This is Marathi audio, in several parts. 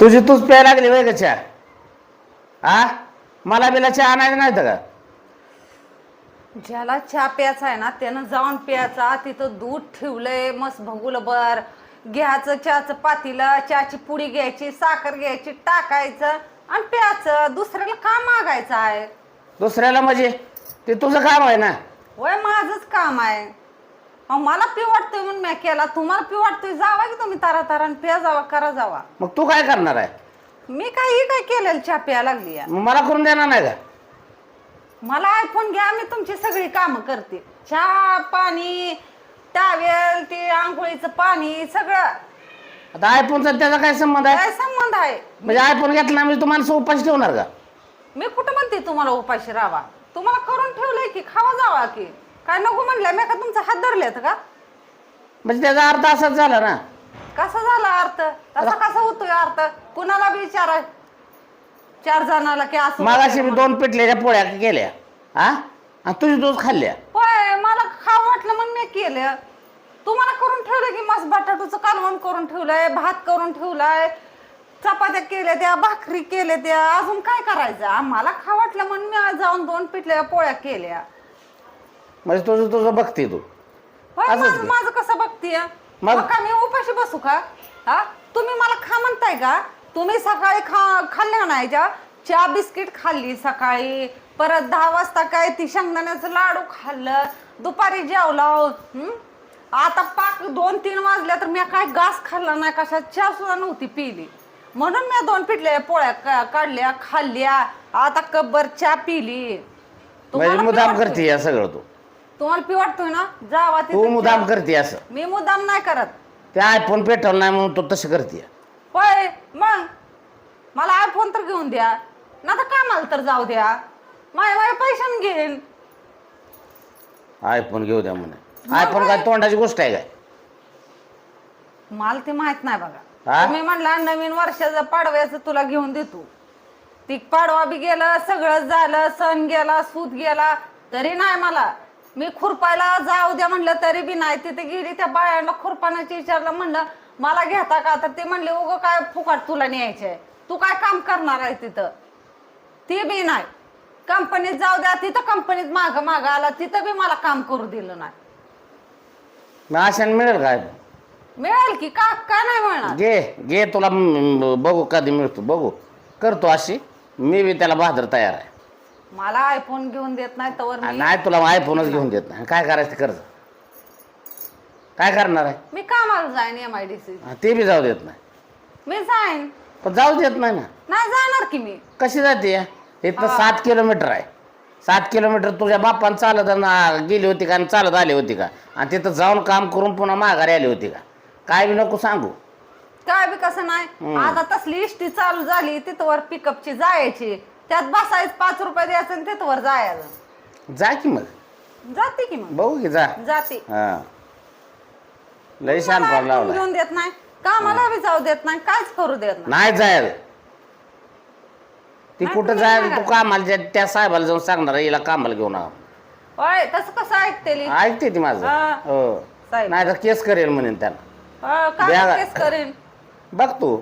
तुझी तूच प्यायला लागली वय का चहा? हा मला बिला चहा आणायचं नाही का? ज्याला चहा प्यायचा आहे ना त्यानं जाऊन प्यायचा. तिथं दूध ठेवलंय मस्त भगुलं बर घ्यायचं चहाचं पातीला चहाची पुडी घ्यायची साखर घ्यायची टाकायचं आणि प्यायचं. दुसऱ्याला का मागायचं आहे? दुसऱ्याला म्हणजे? ते तुझं काम आहे ना? वय माझंच काम आहे. अहो, मला पी वाटतोय म्हणून मी केला. तुम्हाला पी वाटतोय जावा की तुम्ही तारा तारा प्या जावा करा जावा. मग तू काय करणार आहे? मी काही काय केलेलं चहा प्यायला लागली. मग मला करून देणार नाही का? मला आयफोन घ्या मी तुमची सगळी कामं करते. चहा पाणी टावेल ते आंघोळीचं पाणी सगळं. आता आयफोनचा त्याचा काय संबंध आहे? काय संबंध आहे? म्हणजे आयफोन घेतला म्हणजे तू माणसं उपाशी ठेवणार का? मी कुठं म्हणते तुम्हाला उपाशी राहा तुम्हाला करून ठेवलंय की खावा जावा की. काय नको म्हणलं मी का तुमचा हात धरलेत का? म्हणजे त्याचा अर्थ असाच झाला ना. कसा झाला अर्थ? कसा कसा होतोय अर्थ? कुणाला बी विचारा चार जणाला की असं मागाशी होतंय मी दोन पिटलेल्या पोळ्या केल्या हा? आणि तुझी दोन खाल्ल्या. होय मला खावं वाटलं म्हणून मी केलं तुम्हाला करून ठेवलं की मस्त बटाटूचं कालवण करून ठेवलंय भात करून ठेवलाय चपात्या केल्या त्या भाकरी केल्या त्या अजून काय करायचं? आम्हाला खा वाटलं म्हणून मी आज जाऊन दोन पिठल्या पोळ्या केल्या. म्हणजे तुझं तुझं बघते तू. होय, असंच माझं. माझं कसं बघतीय मग? मग का मी उपाशी बसू का? हा? तुम्ही मला खा म्हणताय का? तुम्ही सकाळी खा खाल्ल्या नाही ज्या चहा बिस्किट खाल्ली सकाळी. परत दहा वाजता काय ती शेंगदाण्याचं लाडू खाल्लं. दुपारी जेवला. हं? आता पाक दोन तीन वाजल्या तर मी काय घास खाल्ला नाही? कशात चहा सुद्धा नव्हती पिली. म्हणून मी दोन पिठल्या पोळ्या का- काढल्या खाल्ल्या. आता कब्बर चहा पिली. म्हणजे तुम्हाला वाटतोय? करते या सगळं तू. तुम्हाला पी वाटतोय ना? जावा तू तिथं मुदाम करते असं. मी मुद्दाम नाही करत. ते आयफोन पेटवलं नाही म्हणून तू तसं करते. होय मग? मला आयफोन तर घेऊन द्या. ना तर कामाला तर जाऊ द्या. माझ्या माझ्या पैशाने घेईन. आयफोन घेऊ द्या म्हणे. आयफोन काय तोंडाची गोष्ट आहे काय? मला ते माहीत नाही बघा? तुम्ही म्हणला नवीन वर्षाचं पाडव्याचं तुला घेऊन देतो ती पाडवा बी गेलं सगळं झालं सण गेला सूत गेला तरी नाही मला. मी खुरपायला जाऊ द्या म्हणलं तरी बी नाही तिथे गेली त्या बायांना खुरपाण्याची विचारलं म्हणलं मला घेता का? तर ते म्हणले उगं काय फुकाट तुला न्यायचंय तू काय काम करणार आहे तिथं? ते बी नाही. कंपनीत जाऊ द्या तिथं कंपनीत माग माग आला तिथं बी मला काम करू दिलं नाही. मग आशाने मिळेल का iPhone? मिळेल की का का नाही मिळणार? घे घे तुला म- बघू कधी मिळतो बघू. करतो अशी. मी बी त्याला बहादर तयार आहे. मला आयफोन घेऊन देत नाही तर मी नाही तुला आयफोनच घेऊन देत नाही. काय करायचं ते कर्ज? काय करणार आहे? मी कामाला जाईन एम आय डी सी हा, ते बी जाऊ देत नाही. मी जाईन. पण जाऊ देत नाही ना. नाही जाणार की मी. कशी जाते? इथं सात किलोमीटर आहे. सात किलोमीटर तुझ्या बापान चालत गेली होती का आणि चालत आली होती का? आणि तिथं जाऊन काम करून पुन्हा माघारी आली होती का? काय बी नको सांगू. काय बी कसं नाही. आता तसली इष्टी चालू झाली तिथवर पिकअपची जायची. त्यात बसायचं पाच रुपये द्यायचं आणि तिथवर जायचं जा की मग. जाते की मग. बघू की जा. जाते. हा. लय शान मला iPhone लावला घेऊन देत नाही. कामाला बी जाऊ देत नाही काहीच करू देत नाही. नाही जायला. ती नाही, कुठं तुम्ही जायला तू कामाला त्या- त्या साहेबाला जाऊन सांगणार हिला कामाला घेऊन आव. होय तसं कसं ऐकतेली ऐकते ती माझं. हा. हो. साहेब. नाही तर केस करेल म्हणेन त्याला. द्या- केस करेन? बघ तू.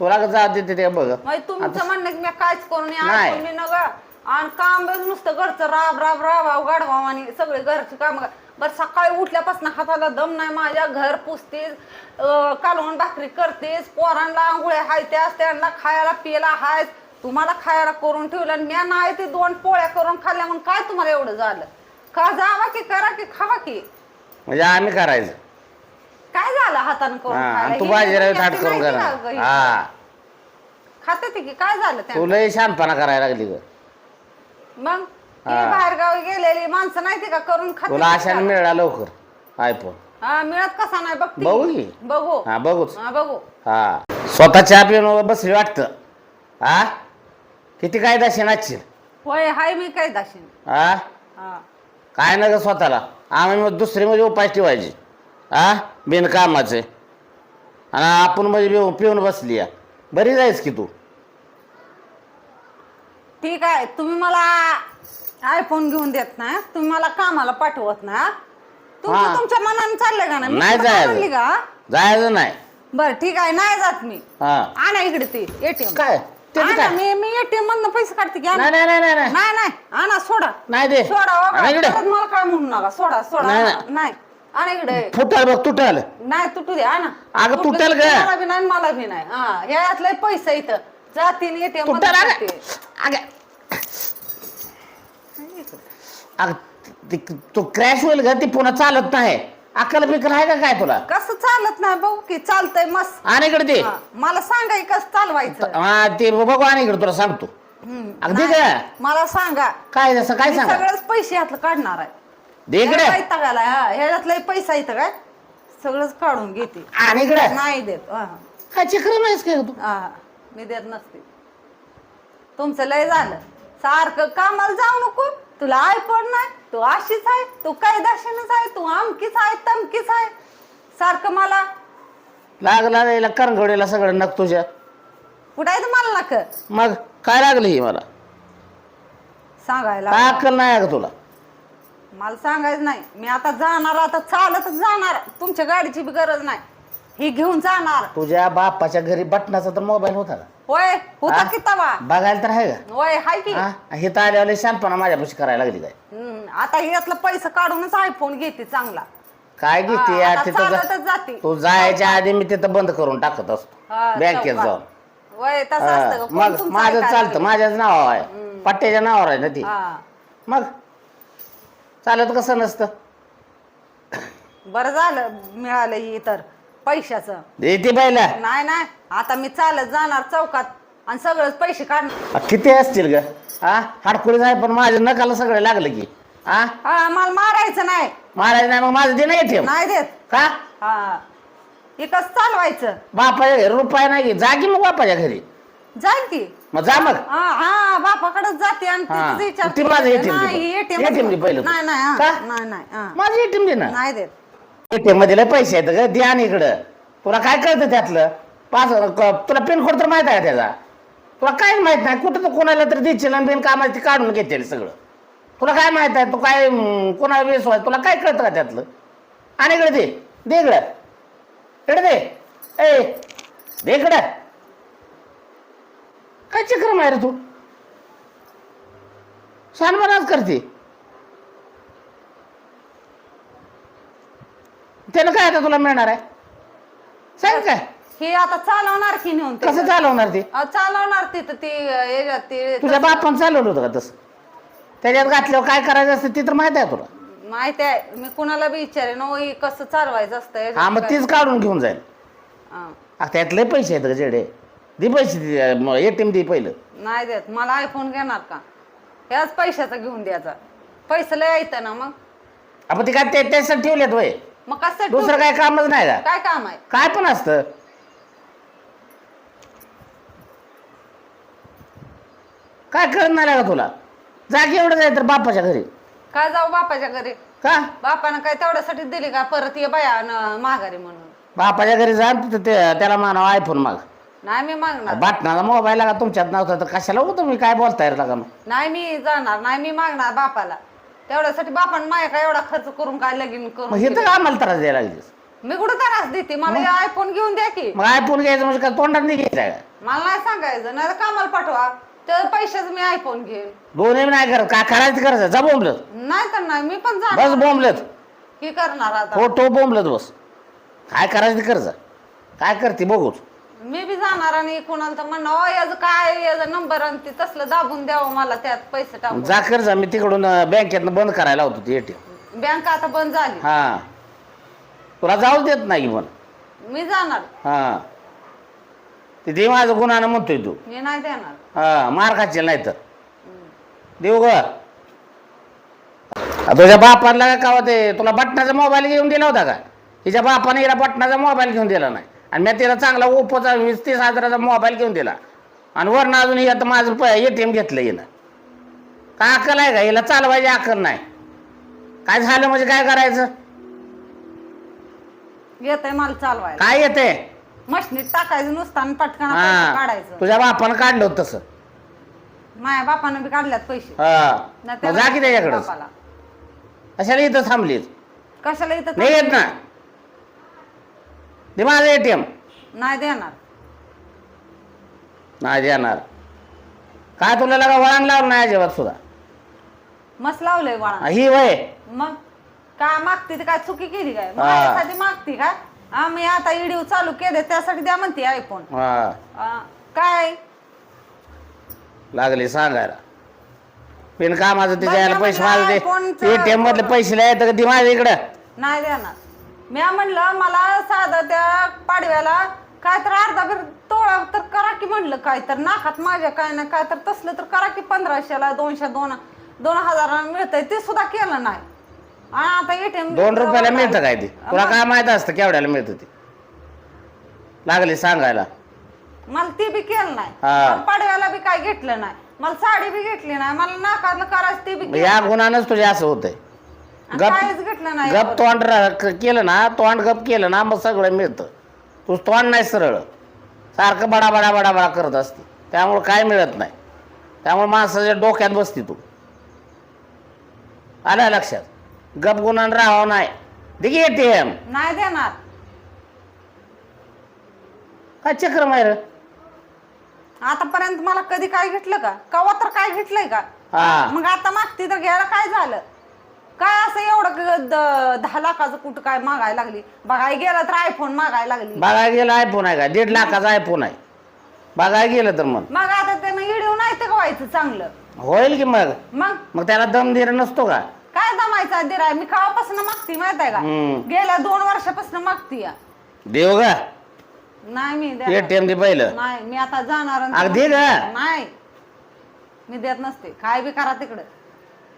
तुला का जा देते ते बघ. तुमचं म्हणणं की मी काहीच करू नये नाही. नका. आणि काम बी नुसतं घरचं राब राब राब गाडवा आणि सगळे घरचे काम बरं सकाळी उठल्यापासून हाताला दम नाही माझ्या घर पुसतेस अं, कालवण भाकरी करतेस पोरांना आंघोळ्या हायत्यास त्यांना खायला पियला हायच तुम्हाला खायला करून ठेवलं आणि म्या नाही ते दोन पोळ्या करून खाल्ल्या म्हणून काय तुम्हाला एवढं झालं? का जावा की करा की खावा की. म्हणजे आम्ही करायचं. काय झालं हातानं करून हा खायला? आणि तू ही बाजीराव करून नाही ही? हा खाते ती की काय झालं त्या तू लय शानपणा करायला लागली ग. मग? हा. बाहेर गावी गेलेली माणसं नाही ती का करून खाते तुला ती आशाने का? मिळाला लवकर आयफोन हा मिळत कसा नाही बघ बघू की. बघू. हा बघूच. हा बघू. हा. स्वतः चहा पिऊन बसली वाटतं. हा किती काय दाशी नाचशील होय हाय मी काय दाशीन हा. हा काय ना ग स्वतःला? आम्ही मग दुसरी म्हणजे उपाय ठेवायची. हा बिनकामाचे. आणि आपण म्हणजे पिऊन पिऊन बसली या. बरी जायच की तू? ठीक आहे. तुम्ही मला आयफोन घेऊन देत ना? तुम्ही मला कामाला पाठवत ना? तुमचं हा. तुमच्या मनाने चाललंय का नाही? मी म्हणली जायचं. का? जायचं नाही. बर ठीक आहे. नाही जात मी. हा. आणा इकडे ते एटीएम काय? मी मी एटीएम मधनं पैसे काढते की आणा. नाही नाही नाही नाही नाही. नाही नाही. आणा सोडा. नाही दे. सोडा हो? आणि इकडे. परत मला काय म्हणू नका. सोडा सोडा. नाही, आणा. नाही. आणा इकडे. फुटल बघ तुटल नाही तुटू दे आणा. अगं, तुटलं तुटेल गं. मला बी नाही मला बी नाही. हा यातले पैसे इथं जातीन एटीएम तुटल अगं. अगं. अगं ती- तू क्रॅश होईल ग ती पुन्हा चालत नाही. अक्कल बिकल आहे का काय तुला? कसं चालत नाही बघू की चालतंय मस्त. आणि इकडे ते हा, मला सांगा कसं चालवायचं. हा ते बघू आणि इकडे तुला सांगतो. हम्म. अगदी नाही, का मला सांगा. काय जसं काय मी सांगा? सगळेच पैसे यातलं काढणार आहे. दे इकडे. ह्याला ह्याच्यातला पैसा इथं काय? सगळंच काढून घेते. आणि इकडे. नाही देत. हा, काय चक्र नाहीस काय तू? हा, मी देत नसते. तुमचं लय झालं. सारखं कामाला जाऊ नको. तुला आयफोन नाही तू अशीच आहे तू काय दाशीनच आहे तू आमकीच आहे तमकीच आहे. सारखं मला. लागला यायला करंगडीला सगळं नक तुझ्या. कुठं आहे मला नक मग काय लागलं ही मला? सांगायला काय अक्कल नाही आहे का तुला. मला सांगायचं नाही. मी आता जाणार आता चालतच जाणार. तुमच्या गाडीची बी गरज नाही. ही घेऊन जाणार. तुझ्या बापाच्या घरी बटनाचा तर मोबाईल होता का होय होता? की तवा? बघायला तर आहे का? होय हाय की. हा? हे तर आल्यावर शांतपणा माझ्यापाशी करायला लागली काय? हम्म, आता यातलं पैसे काढूनच आयफोन घेते चांगला. काय घेते हा, यार आता तिथं चालतच जा- जाते. तू जायच्या आधी मी तिथं बंद करून टाकत असतो. हा, बँकेत चौकात. जाऊन. होय तसं असतं का? कोण मग तुमचं माझं ऐकायला चालतं? माझ्याच नावावर आहे. पट्ट्याच्या नावावर आहे ना ती. हा. मग चालत कसं नसतं. बरं झालं मिळालं ही तर पैशाचं. येते बायला नाही नाही आता मी चालत जाणार चौकात आणि सगळंच पैसे काढणार. किती असतील ग? हा हाडकुळीच आहे पण माझ्या नकाला सगळं लागलं की. हा हा मला मारायचं नाही. महाराज नाही मग माझं दे ना येते नाही देत. का? हा. कसं चालवायचं? बापाच्या घरी रुपये नाही घे जा की मग बापाच्या घरी. जाईल की. मग जा मग. हा हा बापाकडेच जाते आणि हा. तिथंच विचारते. ती माझं ATM दे नाही बघ. ATM ATM दे पहिलं तू. नाही नाही हा. का? नाही नाही हा. माझी एटीएम दे ना नाही देत. एटीएममध्ये लय पैसे आहेत ग. ध्यान इकडं. तुला काय कळतं त्यातलं? पाच क- तुला पिनकोड तर माहीत आहे का त्याचा? तुला काय माहीत नाही? कुठं तर कोणाला तर देशील आणि बिन कामाला ते काढून घेतील सगळं. तुला काय माहीत आहे? तू काय हम्म, कोणाला विश्वास तुला काय कळतं का त्यातलं? आणि इकडे दे. दे इकडं. इकडे दे. ए दे इकडं. काय चक्र माय रे तू? शानपणाच करते. त्यानं काय आता तुला मिळणार आहे? सांग काय? हे आता चालवणार की नेऊन ते? कसं चालवणार ते? अहो, चालवणार ती अं, याच्यात ते तुझ्या बापान चालवलं होतं का तसं? त्याच्यात घातल्यावर काय करायचं असतं ते तर माहीत आहे तुला. माहिती आहे. मी कुणाला बी विचारे ना हे कसं चालवायचं असतं? याच्यात हा मग काय- तीच काढून घेऊन जाईल. हा. आ, त्यातले पैसे आहेत का जेडे. दे पैसे एटीएम दे पहिलं. नाही देत. मला आयफोन घेणार का? ह्याच पैशाचा घेऊन द्यायचा पैसे लय येतं ना मग. आपण ते काय ते- ठेवलेत वय. मग कसं दुसरं काय कामच नाही का काय काम आहे? काय पण असतं. काय कळत नाही का तुला? जागी एवढं जाय तर बापाच्या घरी. काय जाऊ बापाच्या घरी? का? बापानं काय तेवढ्यासाठी दिली का? परत ये बाया न माघारी म्हणून. बापाच्या घरी जा तिथं ते- त्याला मानाव आयफोन माग. नाही मी मागणार. बाटणाचा मोबाईल लागा तुमच्यात नव्हता तर कशाला होतं तुम्ही? काय बोलताय रे लागा मग नाही मी जाणार नाही मी मागणार बापाला. तेवढ्यासाठी बापानं माया काय एवढा खर्च करून काय लगीन मग करून हे तर आम्हाला त्रास द्यायला लागलीस. मी कुठं त्रास देते? मला आयफोन घेऊन द्या की. मग आयफोन घ्यायचं म्हणजे काय तोंडात नाही घ्यायचं का मला नाही सांगायचं नाही तर कामाला पाठवा. तर पैशाच मी आयफोन घेईन. दोन्ही नाही करत. काय करायचं करायचं? जा बोंबलत. नाही तर नाही मी पण बस जाणार बोंबलत. की करणार आता? फोटो बोंबलत बस. काय करायचं ते कर जा. काय करते बघूच. मी बी जाणार आणि कोणाला तर म्हणणं "अहो, याचं काय याचा नंबर आणि ते तसलं दाबून द्यावं मला त्यात पैसे टाकून. जा कर जा मी तिकडून बँकेतनं बंद करायला होतो ती एटीएम बँक आता बंद झाली. हा. तुला जाऊ देत नाही पण. मी जाणार. हा. ते दे माझं गुन्हानं म्हणतोय तू. मी नाही देणार. हा मार खाशील नाही तर देऊ ग. आ, तुझ्या बापाला का ते तुला बटनाचा मोबाईल घेऊन दिला होता का? तिच्या बापाने हिला बटनाचा मोबाईल घेऊन दिला नाही. आणि मी तिला चांगला ओप्पोचा वीस तीस हजाराचा मोबाईल घेऊन दिला. आणि वरनं अजून आता माझं ए टी एम घेतलं हिनं. काय अक्कल आहे का? हिला चालवायची अक्कल नाही. काय झालं म्हणजे काय करायचं? येतंय मला चालवायला. काय येते मशनीत टाकायचं नुसतं आणि पटकन पैसे काढायचं. तुझ्या बापानं काढलं होतं तसं. माझ्या बापानं बी काढल्यात पैसे. हा. मग जा की त्याच्याकडं बापाला. कशाला इथं थांबलीस? कशाला इथं नाही येत ना. दे माझं एटीएम नाही देणार. नाही देणार. काय तुला लगा वळण लावलं नाही अजिबात सुद्धा? मस्त लावलंय बाळा ही वय. मग? काय मागते ती काय चुकी केली काय? हा. माझ्यासाठी मागती का? आम्ही आता व्हिडिओ चालू केले त्यासाठी द्या म्हणते आयफोन हा. काय? लागली सांगायला. पिन कामाचं तिच्या यायला पैसे म्हणलं, माझे कोणचं- एटीएम मधले पैसे लिहायचं का ती माझ्या इकडं? नाही देणार. मी म्हणलं मला साधं त्या पाडव्याला काय तर अर्धा भर तोळा तर करा की म्हणलं काय तर नाकात माझ्या काय ना काय तर तसलं तर करा की पंधराशेला दोनशे दोन दोन हजाराला मिळतंय ते सुद्धा केलं नाही. आणि आता एटीएम दोन रुपयाला मिळतं काय ते? तुला काय माहीत असतं केवढ्याला मिळतं ते? लागली सांगायला. मला ती बी केलं नाही. हा. मला पाडव्याला बी काय घेतलं नाही. मला साडी बी घेतली नाही. मला नाकातलं करायचं ते बी या गुणानंच तुझे असं होतंय. गप काहीच घेतलं नाही गप तोंड रा- क- केलं ना तोंड गप केलं ना मग सगळं मिळतं. तू तोंड नाही सरळ. सारखं बडा बडा बडा बडा करत असते. त्यामुळे काय मिळत नाही. त्यामुळे माणसाच्या डोक्यात बसती तू. आलं लक्षात? गप गुणान राहावं नाही. दिगी एटीएम नाही देणार. काय चक्र मायर आतापर्यंत मला कधी काय घेतलं का कवा तर काय घेतलंय का हा मग आता मागती तर घ्यायला काय झालं काय असं एवढं ग- द- दहा लाखाचं कुठं काय मागायला लागली? बघायला गेलं तर आयफोन मागायला लागली. बघायला गेलं आयफोन आहे का? दीड लाखाचा आयफोन आहे. बघायला गेलं तर मग. मग आता त्यानं इडिओ नाही ते व्हायचं चांगलं? होईल की मग? मग? मग त्याला दम दिला नसतो का? काय दमायचा दिराय मी कवापासून मागती माहीत आहे का? हम्म. गेल्या दोन वर्षापासून मागती या. देव का नाही मी. एटीएम दे पहिलं. नाही मी आता जाणार आणि- अगदी का? नाही. मी देत नसते. काय बी करा तिकडं.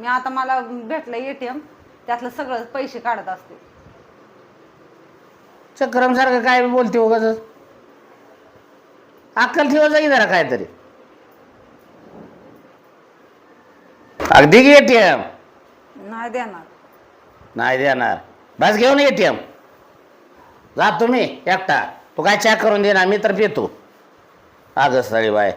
मी आता मला भेटलं एटीएम त्यातलं सगळं पैसे काढत असते. चक्रम सारखं काय बोलते उगाच? अक्कल ठेवा जाई जरा काहीतरी. अगदी की एटीएम नाही देणार. नाही देणार. बस घेऊन एटीएम जा तुम्ही एकटा. तू काय चॅक करून देणार मी तर पितो. आगस बाय.